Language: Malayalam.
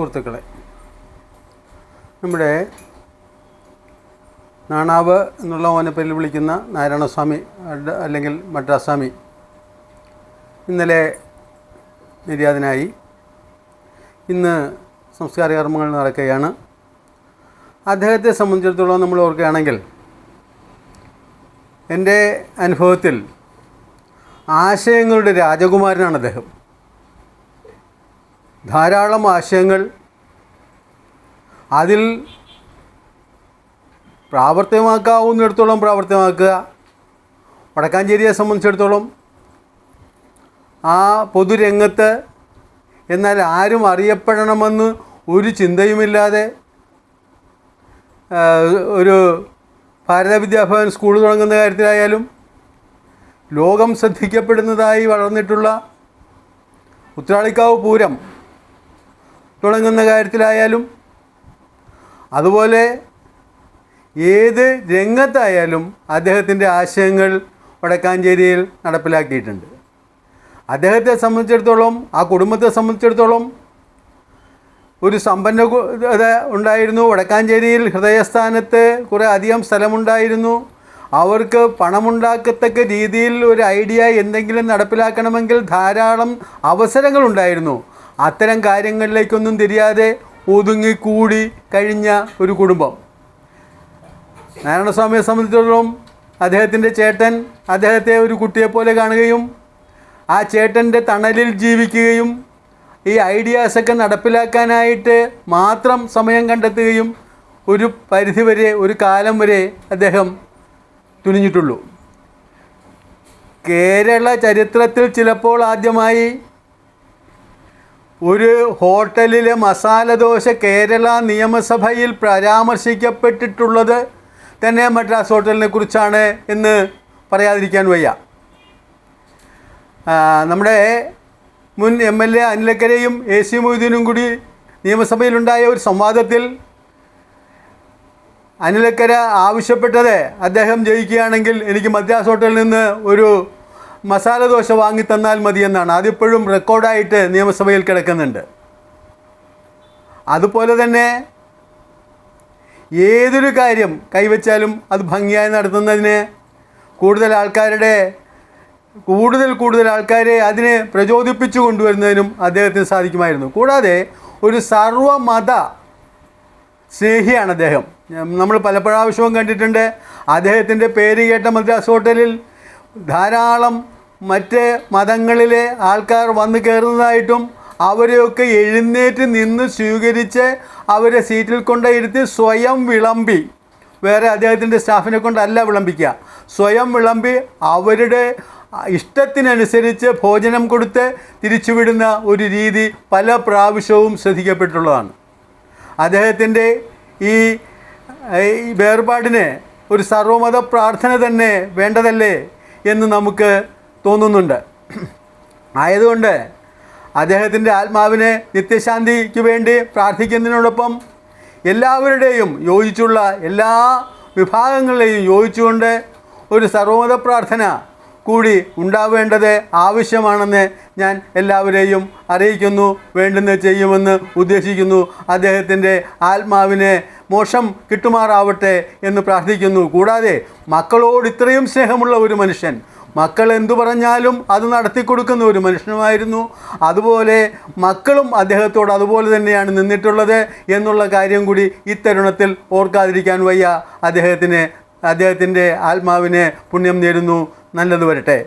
സുഹൃത്തുക്കളെ നമ്മുടെ നാണാവ് എന്നുള്ള ഓനപ്പേരിൽ വിളിക്കുന്ന നാരായണസ്വാമി അല്ലെങ്കിൽ മദ്രാസ്വാമി ഇന്നലെ നിര്യാതനായി ഇന്ന് സംസ്കാര കർമ്മങ്ങൾ നടക്കുകയാണ്. അദ്ദേഹത്തെ സംബന്ധിച്ചിടത്തോളം നമ്മൾ ഓർക്കുകയാണെങ്കിൽ എന്റെ അനുഭവത്തിൽ ആശയങ്ങളുടെ രാജകുമാരനാണ് അദ്ദേഹം. ധാരാളം ആശയങ്ങൾ അതിൽ പ്രാവർത്തികമാക്കാവുന്നിടത്തോളം പ്രാവർത്തികമാക്കുക. വടക്കാഞ്ചേരിയെ സംബന്ധിച്ചിടത്തോളം ആ പൊതുരംഗത്ത് എന്നാൽ ആരും അറിയപ്പെടണമെന്ന് ഒരു ചിന്തയുമില്ലാതെ ഒരു ഭാരത വിദ്യാഭവൻ സ്കൂൾ തുടങ്ങുന്ന കാര്യത്തിലായാലും ലോകം ശ്രദ്ധിക്കപ്പെടുന്നതായി വളർന്നിട്ടുള്ള ഉത്രാളിക്കാവ് പൂരം തുടങ്ങുന്ന കാര്യത്തിലായാലും അതുപോലെ ഏത് രംഗത്തായാലും അദ്ദേഹത്തിന്റെ ആശയങ്ങൾ വടക്കാഞ്ചേരിയിൽ നടപ്പിലാക്കിയിട്ടുണ്ട്. അദ്ദേഹത്തെ സംബന്ധിച്ചിടത്തോളം ആ കുടുംബത്തെ സംബന്ധിച്ചിടത്തോളം ഒരു സമ്പന്ന ഉണ്ടായിരുന്നു. വടക്കാഞ്ചേരിയിൽ ഹൃദയസ്ഥാനത്ത് കുറേ അധികം സ്ഥലമുണ്ടായിരുന്നു. അവർക്ക് പണമുണ്ടാക്കത്തക്ക രീതിയിൽ ഒരു ഐഡിയ എന്തെങ്കിലും നടപ്പിലാക്കണമെങ്കിൽ ധാരാളം അവസരങ്ങളുണ്ടായിരുന്നു. അത്തരം കാര്യങ്ങളിലേക്കൊന്നും തിരിയാതെ ഒതുങ്ങിക്കൂടി കഴിഞ്ഞ ഒരു കുടുംബം. നാരായണസ്വാമിയെ സംബന്ധിച്ചിടത്തോളം അദ്ദേഹത്തിന്റെ ചേട്ടൻ അദ്ദേഹത്തെ ഒരു കുട്ടിയെപ്പോലെ കാണുകയും ആ ചേട്ടന്റെ തണലിൽ ജീവിക്കുകയും ഈ ഐഡിയാസൊക്കെ നടപ്പിലാക്കാനായിട്ട് മാത്രം സമയം കണ്ടെത്തുകയും ഒരു പരിധിവരെ ഒരു കാലം വരെ അദ്ദേഹം തുനിഞ്ഞിട്ടുള്ളൂ. കേരള ചരിത്രത്തിൽ ചിലപ്പോൾ ആദ്യമായി ഒരു ഹോട്ടലിലെ മസാല ദോശ കേരള നിയമസഭയിൽ പരാമർശിക്കപ്പെട്ടിട്ടുള്ളത് തന്നെ മദ്രാസ് ഹോട്ടലിനെ കുറിച്ചാണ് എന്ന് പറയാതിരിക്കാൻ വയ്യ. നമ്മുടെ മുൻ എം എൽ എ അനിലക്കരയും എ സി മൊയ്തീനും കൂടി നിയമസഭയിലുണ്ടായ ഒരു സംവാദത്തിൽ അനിലക്കര ആവശ്യപ്പെട്ടത് അദ്ദേഹം ജയിക്കുകയാണെങ്കിൽ എനിക്ക് മദ്രാസ് ഹോട്ടലിൽ നിന്ന് ഒരു മസാല ദോശ വാങ്ങി തന്നാൽ മതിയെന്നാണ്. അതിപ്പോഴും റെക്കോർഡായിട്ട് നിയമസഭയിൽ കിടക്കുന്നുണ്ട്. അതുപോലെ തന്നെ ഏതൊരു കാര്യം കൈവച്ചാലും അത് ഭംഗിയായി നടത്തുന്നതിന് കൂടുതൽ ആൾക്കാരുടെ കൂടുതൽ കൂടുതൽ ആൾക്കാരെ അതിനെ പ്രചോദിപ്പിച്ചു കൊണ്ടുവരുന്നതിനും അദ്ദേഹത്തിന് സാധിക്കുമായിരുന്നു. കൂടാതെ ഒരു സർവമത സ്നേഹിയാണ് അദ്ദേഹം. നമ്മൾ പല പ്രാവശ്യവും കണ്ടിട്ടുണ്ട് അദ്ദേഹത്തിന്റെ പേര് കേട്ട മദ്രാസ് ഹോട്ടലിൽ ധാരാളം മറ്റ് മതങ്ങളിലെ ആൾക്കാർ വന്നു കയറുന്നതായിട്ടും അവരെയൊക്കെ എഴുന്നേറ്റ് നിന്ന് സ്വീകരിച്ച് അവരെ സീറ്റിൽ കൊണ്ടിരുത്തി സ്വയം വിളമ്പി. വേറെ അദ്ദേഹത്തിന്റെ സ്റ്റാഫിനെ കൊണ്ടല്ല വിളമ്പിക്കുക. സ്വയം വിളമ്പി അവരുടെ ഇഷ്ടത്തിനനുസരിച്ച് ഭോജനം കൊടുത്ത് തിരിച്ചുവിടുന്ന ഒരു രീതി പല പ്രാവശ്യവും ശ്രദ്ധിക്കപ്പെട്ടുള്ളതാണ് അദ്ദേഹത്തിന്റെ ഈ വേർപാടിന് ഒരു സർവമത പ്രാർത്ഥന തന്നെ വേണ്ടതല്ലേ എന്ന് നമുക്ക് തോന്നുന്നുണ്ട്. ആയതുകൊണ്ട് അദ്ദേഹത്തിന്റെ ആത്മാവിനെ നിത്യശാന്തിക്ക് വേണ്ടി പ്രാർത്ഥിക്കുന്നതിനോടൊപ്പം എല്ലാവരുടെയും യോജിച്ചുള്ള എല്ലാ വിഭാഗങ്ങളെയും യോജിച്ചുകൊണ്ട് ഒരു സർവമത പ്രാർത്ഥന കൂടി ഉണ്ടാവേണ്ടത് ആവശ്യമാണെന്ന് ഞാൻ എല്ലാവരെയും അറിയിക്കുന്നു വേണ്ടുന്ന ചെയ്യുമെന്ന് ഉദ്ദേശിക്കുന്നു. അദ്ദേഹത്തിന്റെ ആത്മാവിനെ മോശം കിട്ടുമാറാവട്ടെ എന്ന് പ്രാർത്ഥിക്കുന്നു. കൂടാതെ മക്കളോട് ഇത്രയും സ്നേഹമുള്ള ഒരു മനുഷ്യൻ മക്കൾ എന്തു പറഞ്ഞാലും അത് നടത്തി കൊടുക്കുന്ന ഒരു മനുഷ്യനുമായിരുന്നു. അതുപോലെ മക്കളും അദ്ദേഹത്തോട് അതുപോലെ തന്നെയാണ് നിന്നിട്ടുള്ളത് എന്നുള്ള കാര്യം കൂടി ഇത്തരുണത്തിൽ ഓർക്കാതിരിക്കാൻ വയ്യ. അദ്ദേഹത്തിന് അദ്ദേഹത്തിന്റെ ആത്മാവിനെ പുണ്യം നേരുന്നു. നല്ലത് വരട്ടെ.